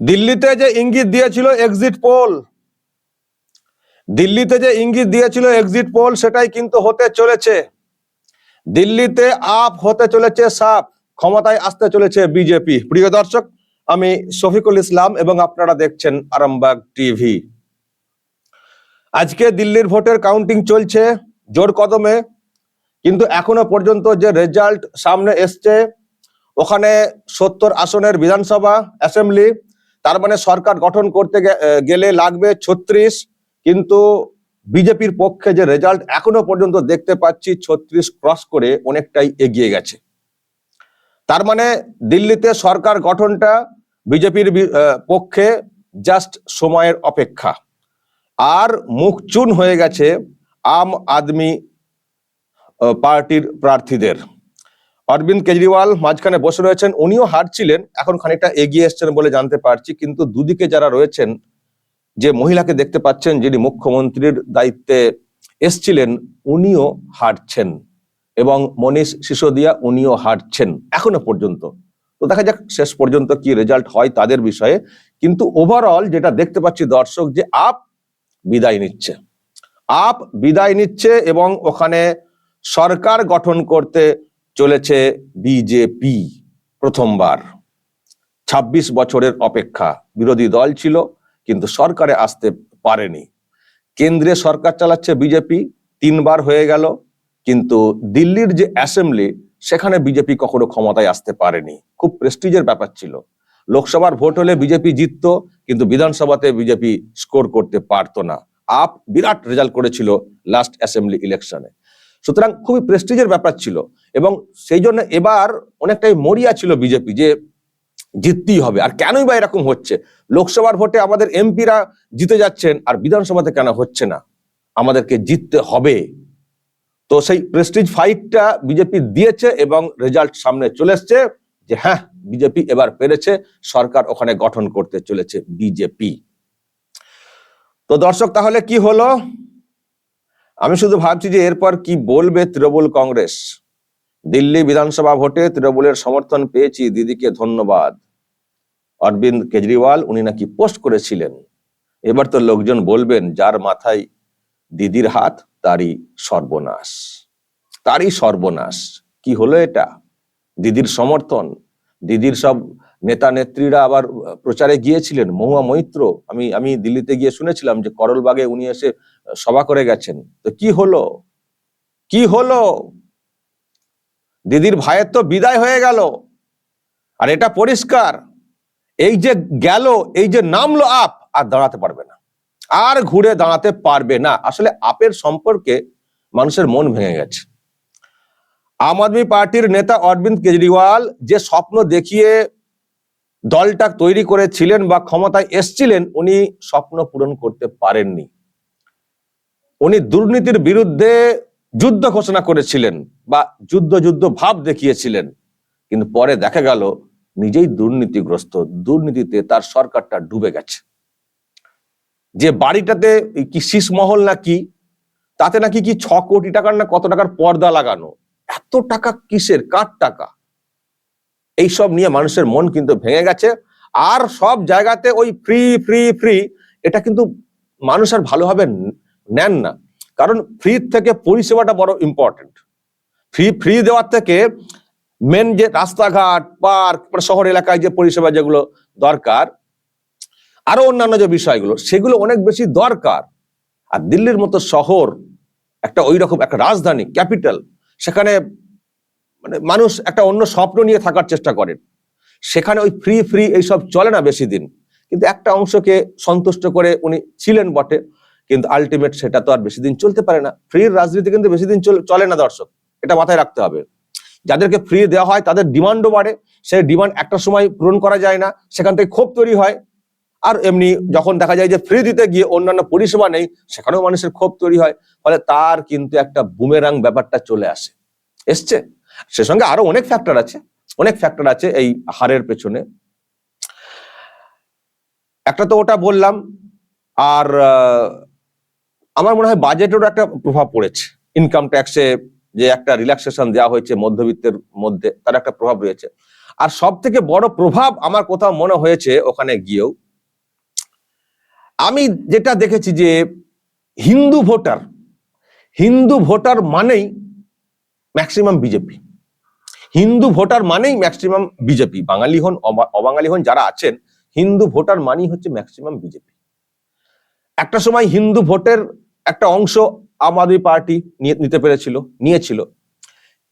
দিল্লিতে যে ইঙ্গিত দিয়েছিল এক্সিট পোল দিল্লিতে যে ইঙ্গিত দিয়েছিল এক্সিট পোল সেটাই কিন্তু হতে চলেছে। দিল্লিতে আপ হতে চলেছে সাপ ক্ষমতায় আসতে চলেছে বিজেপি প্রিয় দর্শক, আমি শফিকুল ইসলাম এবং আপনারা দেখছেন আরামবাগ টিভি। আজকে দিল্লির ভোটের কাউন্টিং চলছে জোর কদমে, কিন্তু এখনও পর্যন্ত যে রেজাল্ট সামনে এসছে, ওখানে সত্তর আসনের বিধানসভা অ্যাসেম্বলি তার মানে সরকার গঠন করতে গেলে লাগবে ছত্রিশ, কিন্তু বিজেপির পক্ষে যে রেজাল্ট এখনও পর্যন্ত দেখতে পাচ্ছি ছত্রিশ ক্রস করে অনেকটাই এগিয়ে গেছে। তার মানে দিল্লিতে সরকার গঠনটা বিজেপির পক্ষে জাস্ট সময়ের অপেক্ষা। আর মুখ চুন হয়ে গেছে আম আদমি পার্টির প্রার্থীদের। অরবিন্দ কেজরিওয়াল মাঝখানে বসে রয়েছেন, উনিও হারছিলেন, এখন খানিকটা এগিয়ে এসছেন বলে জানতে পারছি, কিন্তু দুদিকে যারা রয়েছেন, যে মহিলাকে দেখতে পাচ্ছেন, যিনি মুখ্যমন্ত্রীর দায়িত্বে এসছিলেন, উনিও হারছেন এবং মনীষ সিসোদিয়া উনিও হারছেন, এখনও পর্যন্ত। তো দেখা যাক শেষ পর্যন্ত কি রেজাল্ট হয় তাদের বিষয়ে, কিন্তু ওভারঅল যেটা দেখতে পাচ্ছি দর্শক, যে আপ বিদায় নিচ্ছে। আপ বিদায় নিচ্ছে এবং ওখানে সরকার গঠন করতে চলেছে বিজেপি প্রথমবার। ২৬ বছরের অপেক্ষা বিরোধী দল ছিল, কিন্তু সরকারে আসতে পারেনি। কেন্দ্রে সরকার চালাচ্ছে বিজেপি, তিনবার হয়ে গেল, কিন্তু দিল্লির যে অ্যাসেম্বলি, সেখানে বিজেপি কখনো ক্ষমতায় আসতে পারেনি। খুব প্রেস্টিজের ব্যাপার ছিল। লোকসভার ভোট হলে বিজেপি জিততো, কিন্তু বিধানসভাতে বিজেপি স্কোর করতে পারতো না। আপ বিরাট রেজাল্ট করেছিল লাস্ট অ্যাসেম্বলি ইলেকশনে। সুতরাং খুবই প্রেস্টিজের ব্যাপার ছিল এবং সেই জন্য এবার অনেকটাই মরিয়া ছিল বিজেপি যে জিততেই হবে। আর কেনই বা এরকম হচ্ছে? লোকসভার ভোটে আমাদের এমপিরা জিতে যাচ্ছেন আর বিধানসভাতে কেন হচ্ছে না? আমাদেরকে জিততে হবে। তো সেই প্রেস্টিজ ফাইটটা বিজেপি দিয়েছে এবং রেজাল্ট সামনে চলে এসছে যে হ্যাঁ বিজেপি এবার পেরেছে, সরকার ওখানে গঠন করতে চলেছে বিজেপি। তো দর্শক, তাহলে কি হলো? আমি শুধু ভাবছি যে এরপর কি বলবে তৃণমূল কংগ্রেস? দিল্লি বিধানসভা ভোটে তৃণমূলের সমর্থন পেয়েছি, দিদিকে ধন্যবাদ। অরবিন্দ কেজরিওয়াল, উনি নাকি পোস্ট করেছিলেন। এবার তো লোকজন বলবেন, যার মাথায় দিদির হাত, তারই সর্বনাশ। তারই সর্বনাশ। কি হলো এটা? দিদির সমর্থন? দিদির সব নেতা নেত্রীরা আবার প্রচারে গিয়েছিলেন। মহুয়া মৈত্র, আমি আমি দিল্লিতে গিয়ে শুনেছিলাম যে করলবাগে উনি এসে সভা করে গেছেন। তো কি হলো? কি হলো? দিদির ভাইয়ের তো বিদায় হয়ে গেল। আর এটা পরিষ্কার। এই যে গেল, এই যে নামলো আপ, আর দাঁড়াতে পারবে না। আর ঘুরে দাঁড়াতে পারবে না। আসলে আপের সম্পর্কে মানুষের মন ভেঙে গেছে। আম আদমি পার্টির নেতা অরবিন্দ কেজরিওয়াল যে স্বপ্ন দেখিয়ে দলটা তৈরি করেছিলেন বা ক্ষমতায় এসছিলেন, উনি স্বপ্ন পূরণ করতে পারেননি। উনি দুর্নীতির বিরুদ্ধে যুদ্ধ ঘোষণা করেছিলেন বা যুদ্ধ যুদ্ধ ভাব দেখিয়েছিলেন। কিন্তু পরে দেখা গেল, নিজেই দুর্নীতিগ্রস্ত, দুর্নীতিতে তার সরকারটা ডুবে গেছে। যে বাড়িটাতে কি শীষমহল না কি, তাতে নাকি কি ছ কোটি টাকার না কত টাকার পর্দা লাগানো? এত টাকা কিসের? কার টাকা? এইসব নিয়ে মানুষের মন কিন্তু ভেঙে গেছে। আর সব জায়গাতে ওই ফ্রি ফ্রি ফ্রি এটা কিন্তু মানুষ আর ভালোভাবে নেন না। কারণ ফ্রি থেকে পরিষেবাটা বড় ইম্পর্টেন্ট ফ্রি ফ্রি দেওয়ার থেকে মেন যে রাস্তাঘাট পার্ক মানে শহর এলাকায় যে পরিষেবা যেগুলো দরকার, আরও অন্যান্য যে বিষয়গুলো, সেগুলো অনেক বেশি দরকার। আর দিল্লির মতো শহর, একটা ওই রকম একটা রাজধানী ক্যাপিটাল সেখানে মানে মানুষ একটা অন্য স্বপ্ন নিয়ে থাকার চেষ্টা করেন। সেখানে ওই ফ্রি ফ্রি এইসব চলে না বেশি দিন। কিন্তু একটা অংশকে সন্তুষ্ট করে উনি ছিলেন বটে, কিন্তু আলটিমেট সেটা তো আর বেশি দিন চলতে পারে না। ফ্রির রাজনীতি কিন্তু বেশি দিন চল- না দর্শক, এটা মাথায় রাখতে হবে। যাদেরকে ফ্রি দেওয়া হয় তাদের ডিমান্ডও বাড়ে সেই ডিমান্ড একটা সময় পূরণ করা যায় না, সেখান থেকে ক্ষোভ তৈরি হয়। আর এমনি যখন দেখা যায় যে ফ্রি দিতে গিয়ে অন্যান্য পরিষেবা নেই, সেখানেও মানুষের ক্ষোভ তৈরি হয়, ফলে তার কিন্তু একটা বুমেরাং ব্যাপারটা চলে আসে। এসছে? সে সঙ্গে আরও অনেক ফ্যাক্টর আছে, অনেক ফ্যাক্টর আছে এই হারের পেছনে। একটা তো ওটা বললাম, আর আমার মনে হয় বাজেটেরও একটা প্রভাব পড়েছে। ইনকাম ট্যাক্সে যে একটা রিল্যাক্সেশন দেওয়া হয়েছে মধ্যবিত্তের মধ্যে, তার একটা প্রভাব রয়েছে। আর সব থেকে বড় প্রভাব আমার কোথাও মনে হয়েছে ওখানে গিয়েও, আমি যেটা দেখেছি যে হিন্দু ভোটার হিন্দু ভোটার মানেই ম্যাক্সিমাম বিজেপি হিন্দু ভোটার মানেই ম্যাক্সিমাম বিজেপি। বাঙালি হন অবাঙালি হন যারা আছেন, হিন্দু ভোটার মানেই হচ্ছে ম্যাক্সিমাম বিজেপি। একটা সময় হিন্দু ভোটের একটা অংশ আম আদমি পার্টি নিতে পেরেছিল, নিয়েছিল।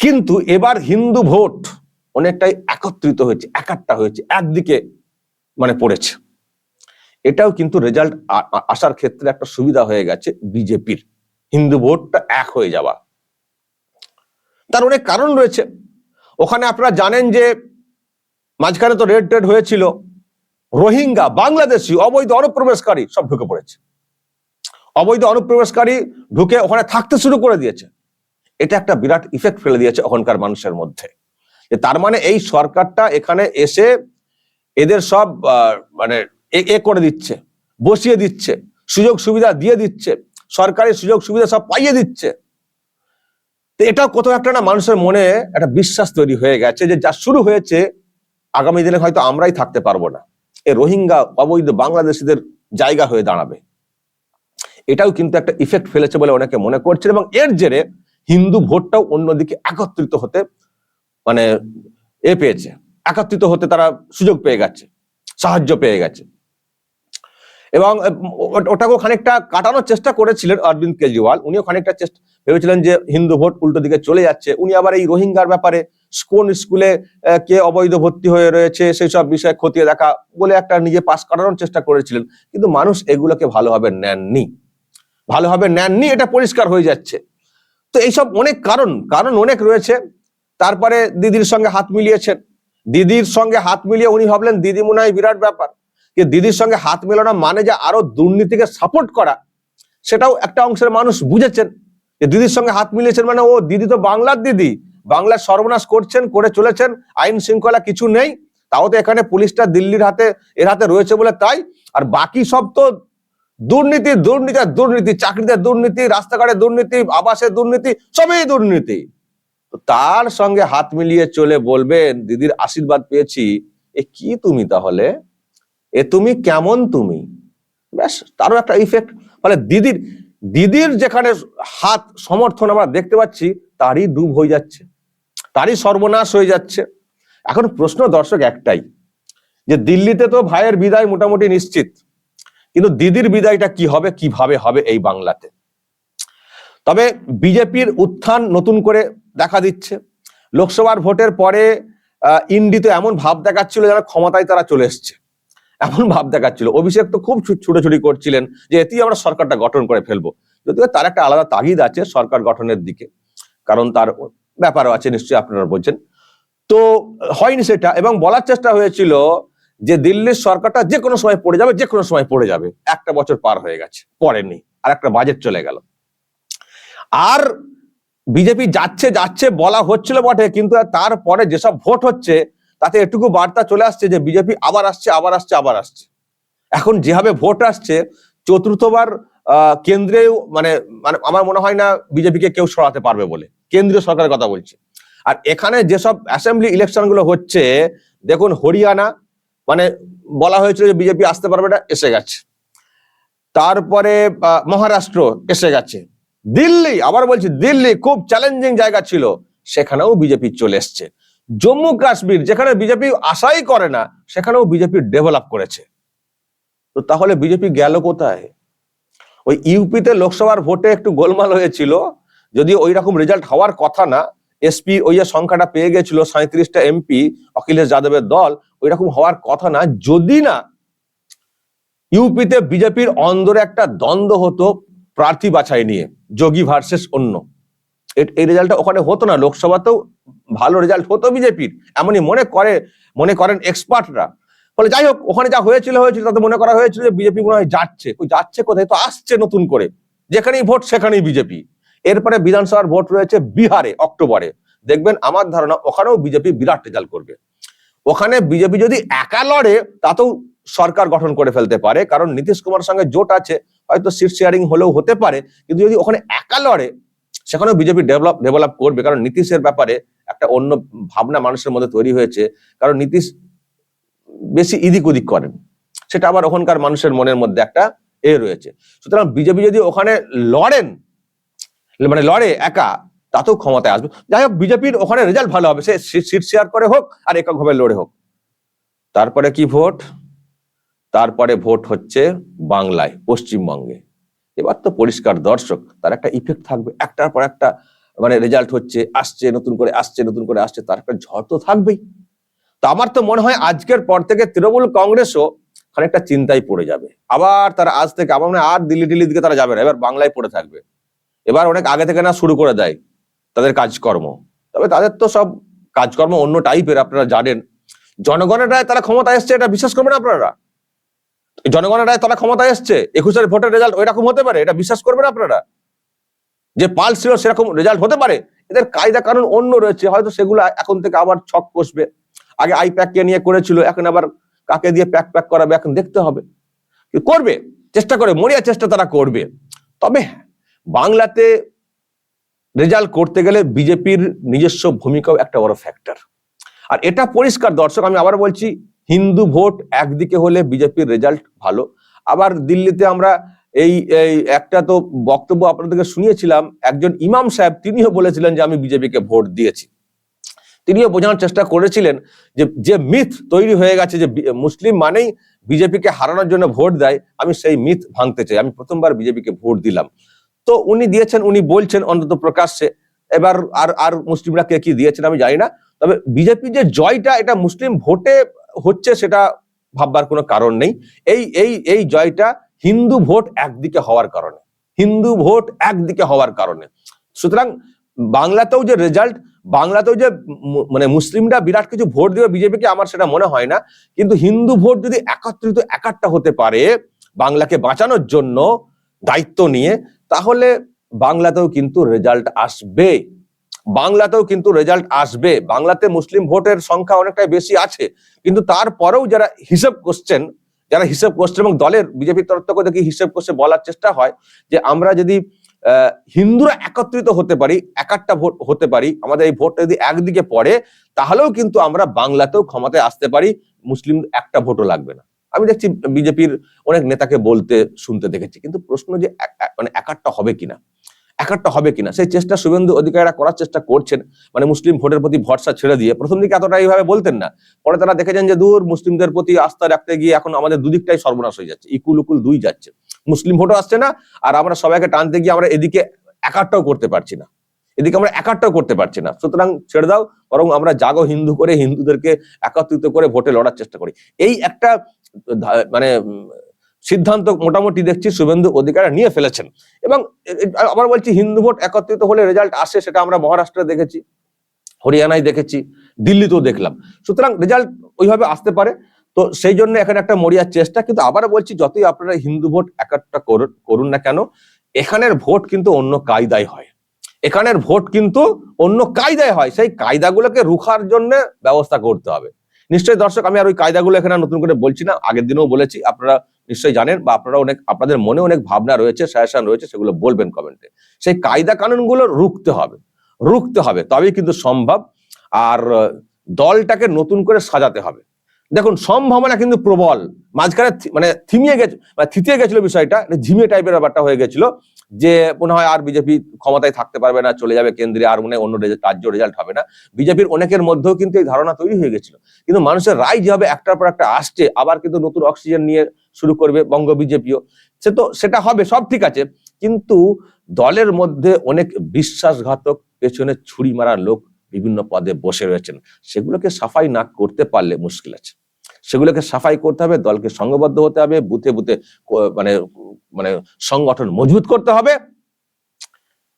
কিন্তু এবার হিন্দু ভোট অনেকটাই একত্রিত হয়েছে, একাট্টা হয়েছে, একদিকে মানে পড়েছে। এটাও কিন্তু রেজাল্ট আসার ক্ষেত্রে একটা সুবিধা হয়ে গেছে বিজেপির। হিন্দু ভোটটা এক হয়ে যাওয়া। তার অনেক কারণ রয়েছে। ওখানে আপনারা জানেন যে মাঝখানে তো রেড টেড হয়েছিল। রোহিঙ্গা, বাংলাদেশি, অবৈধ অনুপ্রবেশকারী সব ঢুকে পড়েছে। অবৈধ অনুপ্রবেশকারী ঢুকে ওখানে থাকতে শুরু করে দিয়েছে। এটা একটা বিরাট ইফেক্ট ফেলে দিয়েছে ওখানকার মানুষের মধ্যে। তার মানে এই সরকারটা এখানে এসে এদের সব মানে এ করে দিচ্ছে, বসিয়ে দিচ্ছে, সুযোগ সুবিধা দিয়ে দিচ্ছে সরকারি সুযোগ সুবিধা সব পাইয়ে দিচ্ছে। তো এটাও কোথাও একটা না মানুষের মনে একটা বিশ্বাস তৈরি হয়ে গেছে যে যা শুরু হয়েছে, আগামী দিনে হয়তো আমরাই থাকতে পারব না। এ রোহিঙ্গা অবৈধ বাংলাদেশিদের জায়গা হয়ে দাঁড়াবে। এটাও কিন্তু একটা ইফেক্ট ফেলেছে বলে অনেকে মনে করছেন এবং এর জেরে হিন্দু ভোটটাও অন্যদিকে একত্রিত হতে মানে এ পেয়েছে। একত্রিত হতে তারা সুযোগ পেয়ে গেছে, সাহায্য পেয়ে গেছে। এবং ওটাকেও খানিকটা কাটানোর চেষ্টা করেছিলেন অরবিন্দ কেজরিওয়াল। উনিও খানিকটা চেষ্টা ভেবেছিলেন যে হিন্দু ভোট উল্টো দিকে চলে যাচ্ছে। উনি আবার এই রোহিঙ্গার ব্যাপারে কোন স্কুলে কে অবৈধ ভর্তি হয়ে রয়েছে সেই সব বিষয়ে খতিয়ে দেখা বলে একটা নিজে পাশ করানোর চেষ্টা করেছিলেন। কিন্তু মানুষ এগুলোকে ভালোভাবে নেননি। ভালোভাবে নেননি, এটা পরিষ্কার হয়ে যাচ্ছে। তো এইসব অনেক কারণ কারণ অনেক রয়েছে। তারপরে দিদির সঙ্গে হাত মিলিয়েছেন। দিদির সঙ্গে হাত মিলিয়ে উনি ভাবলেন, দিদি মনে হয় বিরাট ব্যাপার। যে দিদির সঙ্গে হাত মেলানো মানে যে আরও দুর্নীতিকে সাপোর্ট করা, সেটাও একটা অংশের মানুষ বুঝেছেন। যে দিদির সঙ্গে হাত মিলিয়েছেন মানে ও, দিদি তো বাংলার দিদি। বাংলার সর্বনাশ করছেন, করে চলেছেন, আইন শৃঙ্খলা কিছু নেই। তাও তো এখানে পুলিশটা দিল্লির হাতে, এর হাতে রয়েছে বলে তাই। আর বাকি সব তো দুর্নীতি দুর্নীতি আর দুর্নীতি, চাকরিতে দুর্নীতি, রাস্তাঘাটে দুর্নীতি, আবাসে দুর্নীতি, সবই দুর্নীতি। তার সঙ্গে হাত মিলিয়ে চলে বলবেন, দিদির আশীর্বাদ পেয়েছি। এ কি তুমি তাহলে? এ তুমি কেমন তুমি? ব্যাস, তারও একটা ইফেক্ট ফলে দিদির দিদির যেখানে হাত সমর্থন আমরা দেখতে পাচ্ছি, তারই ডুব হয়ে যাচ্ছে, তারই সর্বনাশ হয়ে যাচ্ছে। এখন প্রশ্ন দর্শক একটাই, যে দিল্লিতে তো ভাইয়ের বিদায় মোটামুটি নিশ্চিত, কিন্তু দিদির বিদায়টা কি হবে, কীভাবে হবে এই বাংলাতে? তবে বিজেপির উত্থান নতুন করে দেখা দিচ্ছে। লোকসভার ভোটের পরে ইন্ডিতে এমন ভাব দেখাচ্ছিল যেন ক্ষমতায় তারা চলে এসছে। এমন ভাব দেখাচ্ছিল। অভিষেক তো খুব ছুটোছুটি করছিলেন যে এতেই আমরা সরকারটা গঠন করে ফেলব। যদিও তার একটা আলাদা তাগিদ আছে সরকার গঠনের দিকে। কারণ তার ব্যাপারও আছে, নিশ্চয়ই আপনারা বলছেন। তো, হয়নি সেটা এবং বলার চেষ্টা হয়েছিল যে, দিল্লির সরকারটা যে কোনো সময় পড়ে যাবে যে কোনো সময় পড়ে যাবে। একটা বছর পার হয়ে গেছে, পড়েনি, আর একটা বাজেট চলে গেল। আর বিজেপি যাচ্ছে যাচ্ছে বলা হচ্ছিল বটে, কিন্তু তারপরে যেসব ভোট হচ্ছে তাতে এটুকু বার্তা চলে আসছে যে বিজেপি আবার আসছে আবার আসছে আবার আসছে। এখন যেভাবে ভোট আসছে, চতুর্থবার কেন্দ্রেও মানে মানে আমার মনে হয় না বিজেপিকে কেউ সরাতে পারবে বলে। কেন্দ্রীয় সরকারের কথা বলছে। আর এখানে যেসব অ্যাসেম্বলি ইলেকশনগুলো হচ্ছে, দেখুন হরিয়ানা মানে বলা হয়েছিল যে বিজেপি আসতে পারবে না, এসে গেছে। তারপরে মহারাষ্ট্র এসে গেছে। দিল্লি, আবার বলছি দিল্লি, খুব চ্যালেঞ্জিং জায়গা ছিল। সেখানেও বিজেপি চলে এসছে। জম্মু কাশ্মীর, যেখানে বিজেপি আশাই করে না, সেখানেও বিজেপি ডেভেলপ করেছে। তো তাহলে বিজেপি গেল কোথায়? ওই ইউপিতে লোকসভার ভোটে একটু গোলমাল হয়েছিল যদি ওই রকম রেজাল্ট হওয়ার কথা না। এসপি ওই যে সংখ্যাটা পেয়ে গেছিল সাঁত্রিশটা এমপি, অখিলেশ যাদবের দল ওই রকম হওয়ার কথা না। যদি না ইউপিতে বিজেপির অন্দরে একটা দ্বন্দ্ব হতো প্রার্থী বাছাই নিয়ে, যোগী ভার্সেস অন্য। এই রেজাল্টটা ওখানে হতো না। লোকসভাতেও ভালো রেজাল্ট হতো বিজেপির। এমনই মনে করে, মনে করেন এক্সপার্টরা। ফলে যাই হোক, ওখানে যা হয়েছিল হয়েছিল, তাতে মনে করা হয়েছিল যে বিজেপি মনে হয় যাচ্ছে। ওই যাচ্ছে কোথায়? তো আসছে নতুন করে। যেখানেই ভোট, সেখানেই বিজেপি। এরপরে বিধানসভার ভোট রয়েছে বিহারে, অক্টোবরে। দেখবেন আমার ধারণা, ওখানেও বিজেপি বিরাট রেজাল্ট করবে। ওখানে বিজেপি যদি একা লড়ে, তাতেও সরকার গঠন করে ফেলতে পারে। কারণ নীতিশ কুমার সঙ্গে জোট আছে। হয়তো সিট শেয়ারিং হলেও হতে পারে। কিন্তু যদি ওখানে একা লড়ে সেখানেও বিজেপি ডেভেলপ ডেভেলপ করবে। কারণ নীতিশের ব্যাপারে একটা অন্য ভাবনা মানুষের মধ্যে তৈরি হয়েছে। কারণ নীতিশ বেশি ইদিক ওদিক করেন। সেটা আবার ওখানকার মানুষের মনের মধ্যে একটা এ রয়েছে। সুতরাং বিজেপি যদি ওখানে লড়েন মানে লড়ে একা, তাতেও ক্ষমতায় আসবে। যাই হোক, বিজেপির ওখানে রেজাল্ট ভালো হবে। সে সিট শেয়ার করে হোক আর এককভাবে লড়ে হোক। তারপরে কি ভোট? তারপরে ভোট হচ্ছে বাংলায়, পশ্চিমবঙ্গে। এবার তো পরিষ্কার দর্শক, তার একটা ইফেক্ট থাকবে। একটার পর একটা মানে রেজাল্ট হচ্ছে, আসছে, নতুন করে আসছে, নতুন করে আসছে, তার একটা ঝড় তো থাকবেই। তো আমার তো মনে হয় আজকের পর থেকে তৃণমূল কংগ্রেসও খানিকটা চিন্তায় পড়ে যাবে। আবার তারা আজ থেকে, আমার মনে আর দিল্লি দিল্লির দিকে তারা যাবে না, এবার বাংলায় পড়ে থাকবে। এবার অনেক আগে থেকে না শুরু করে দেয় তাদের কাজকর্ম। তবে তাদের তো সব কাজকর্ম অন্য টাইপের আপনারা জানেন। জনগণের রায় তারা ক্ষমতায় এসছে, এটা বিশ্বাস করবেন আপনারা? জনগণের রায় তারা ক্ষমতায় এসছে, একুশের ভোটের রেজাল্ট ওইরকম হতে পারে, এটা বিশ্বাস করবেন আপনারা? যে পাল ছিল সেরকম রেজাল্ট হতে পারে, এদের কায়দা কারণ অন্য রয়েছে, হয়তো সেগুলো এখন থেকে আবার ছক কষবে। আগে আই প্যাক কে নিয়ে করেছিল, এখন আবার কাকে দিয়ে প্যাক প্যাক করাবে, এখন দেখতে হবে। করবে? চেষ্টা করে মরিয়া চেষ্টা তারা করবে। তবে বাংলাতে রেজাল্ট করতে গেলে বিজেপির নিজস্ব ভূমিকাও একটা বড় ফ্যাক্টর আর এটা পরিষ্কার, দর্শক, আমি আবার বলছি হিন্দু ভোট একদিকে হলে বিজেপির রেজাল্ট ভালো। আবার দিল্লিতে আমরা এই এই একটা তো বক্তব্য আপনাদেরকে শুনিয়েছিলাম, একজন ইমাম সাহেব তিনিও বলেছিলেন যে আমি বিজেপিকে ভোট দিয়েছি। তিনিও বোঝানোর চেষ্টা করেছিলেন যে যে মিথ তৈরি হয়ে গেছে যে মুসলিম মানেই বিজেপিকে হারানোর জন্য ভোট দেয়, আমি সেই মিথ ভাঙতে চাই, আমি প্রথমবার বিজেপিকে ভোট দিলাম। তো উনি দিয়েছেন, উনি বলছেন অন্তত প্রকাশ্যে, এবার আর আর মুসলিমরা কে কি দিয়েছেন আমি জানি না, তবে বিজেপি যে জয়টা, এটা মুসলিম ভোটে হচ্ছে সেটা ভাববার কোনো কারণ নেই। এই এই এই জয়টা হিন্দু ভোট একদিকে হওয়ার কারণে। হিন্দু ভোট একদিকে হওয়ার কারণে। সুতরাং বাংলাতেও যে রেজাল্ট বাংলাতেও যে মানে মুসলিমরা বিরাট কিছু ভোট দেবে বিজেপিকে আমার সেটা মনে হয় না। কিন্তু হিন্দু ভোট যদি একত্রিত একাট্টা হতে পারে বাংলাকে বাঁচানোর জন্য দায়িত্ব নিয়ে, তাহলে বাংলাতেও কিন্তু রেজাল্ট আসবে। বাংলাতেও কিন্তু রেজাল্ট আসবে। বাংলাতে মুসলিম ভোটের সংখ্যা অনেকটাই বেশি আছে। কিন্তু তারপরেও যারা হিসেব করছেন, যারা হিসেব করছে এবং দলের বিজেপির তরফ থেকে দেখি হিসেব করছে বলার চেষ্টা হয় যে আমরা যদি হিন্দুরা একত্রিত হতে পারি, একাট্টা ভোট হতে পারি, আমাদের এই ভোটটা যদি একদিকে পড়ে, তাহলেও কিন্তু আমরা বাংলাতেও ক্ষমতায় আসতে পারি, মুসলিম একটা ভোটও লাগবে না। আমি দেখছি বিজেপির অনেক নেতাকে বলতে, শুনতে দেখেছি। কিন্তু প্রশ্ন যে মানে একাট্টা হবে কিনা? একাট্টা হবে কিনা? সেই চেষ্টা শুভেন্দু অধিকারীরা করার চেষ্টা করছেন। মানে মুসলিম ভোটের প্রতি ভরসা ছেড়ে দিয়ে। প্রথম দিকে এতটা এইভাবে বলতেন না। পরে তারা দেখেছেন যে দূর মুসলিমদের প্রতি আস্থা রাখতে গিয়ে এখন আমাদের দুদিকটাই সর্বনাশ হয়ে যাচ্ছে। ইকুল উকুল দুই যাচ্ছে। মুসলিম ভোটও আসছে না, আর আমরা সবাইকে টানতে গিয়ে আমরা এদিকে একাট্টাও করতে পারছি না। এদিকে আমরা একাট্টাও করতে পারছি না। সুতরাং ছেড়ে দাও, বরং আমরা জাগো হিন্দু করে, হিন্দুদেরকে একত্রিত করে ভোটে লড়ার চেষ্টা করি। এই একটা মানে সিদ্ধান্ত মোটামুটি দেখছি শুভেন্দু অধিকারা নিয়ে ফেলেছেন। এবং আবার বলছি হিন্দু ভোট একত্রিত হলে রেজাল্ট আসে সেটা আমরা মহারাষ্ট্রে দেখেছি, হরিয়ানায় দেখেছি, দিল্লিতেও দেখলাম। সুতরাং রেজাল্ট ওইভাবে আসতে পারে। তো সেই জন্য এখানে একটা মরিয়ার চেষ্টা, কিন্তু আবার বলছি যতই আপনারা হিন্দু ভোট একটা করুন না কেন, এখানের ভোট কিন্তু অন্য কায়দায় হয়। এখানের ভোট কিন্তু অন্য কায়দায় হয়। সেই কায়দাগুলোকে রুখার জন্য ব্যবস্থা করতে হবে। নিশ্চয়ই দর্শক, আমি আর ওই কায়দাগুলো এখানে নতুন করে বলছি না। আগের দিনেও বলেছি, আপনারা নিশ্চয়ই জানেন বা আপনারা অনেক, আপনাদের মনে অনেক ভাবনা রয়েছে, সাজেশন রয়েছে, সেগুলো বলবেন কমেন্টে। সেই কায়দা কানুনগুলো রুখতে হবে রুখতে হবে, তবেই কিন্তু সম্ভব। আর দলটাকে নতুন করে সাজাতে হবে। দেখুন, সম্ভাবনা কিন্তু প্রবল। মাঝখানে মানে থিমিয়ে গেছে মানে থিতিয়ে গেছিল বিষয়টা এটা ঝিমিয়ে টাইপের ব্যাপারটা হয়ে গেছিল। যে মনে হয় আর বিজেপি ক্ষমতায় থাকতে পারবে না, চলে যাবে কেন্দ্রে, আর মনে অন্য রেজা- রাজ্য রেজাল্ট হবে না। বিজেপির অনেকের মধ্যেও কিন্তু এই ধারণা তৈরি হয়ে গেছিল। কিন্তু মানুষের রায় যেভাবে একটার পর একটা আসছে, আবার কিন্তু নতুন অক্সিজেন নিয়ে শুরু করবে বঙ্গ বিজেপিও। সে তো সেটা হবে, সব ঠিক আছে। কিন্তু দলের মধ্যে অনেক বিশ্বাসঘাতক, পেছনে ছুরি মারা লোক বিভিন্ন পদে বসে রয়েছেন। সেগুলোকে সাফাই না করতে পারলে মুশকিল আছে। সেগুলোকে সাফাই করতে হবে, দলকে সংঘবদ্ধ হতে হবে, বুথে বুথে মানে মানে সংগঠন মজবুত করতে হবে।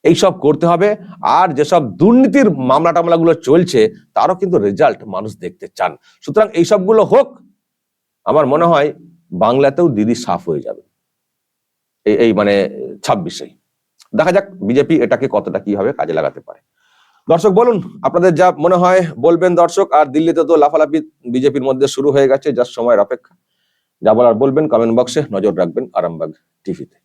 এইসব করতে হবে। আর যেসব দুর্নীতির মামলা টামলাগুলো চলছে, তারও কিন্তু রেজাল্ট মানুষ দেখতে চান। সুতরাং এইসবগুলো হোক, আমার মনে হয় বাংলাতেও দিদি সাফ হয়ে যাবে। এই মানে ছাব্বিশে দেখা যাক, বিজেপি এটাকে কতটা কীভাবে কাজে লাগাতে পারে। দর্শক, বলুন, আপনাদের যা মনে হয়, বলবেন দর্শক, আর দিল্লিতে তো লাফালাফি বিজেপির মধ্যে শুরু হয়ে গেছে, যার সময়ের অপেক্ষা। যা বলার বলবেন কমেন্ট বক্সে নজর রাখবেন আরামবাগ টিভিতে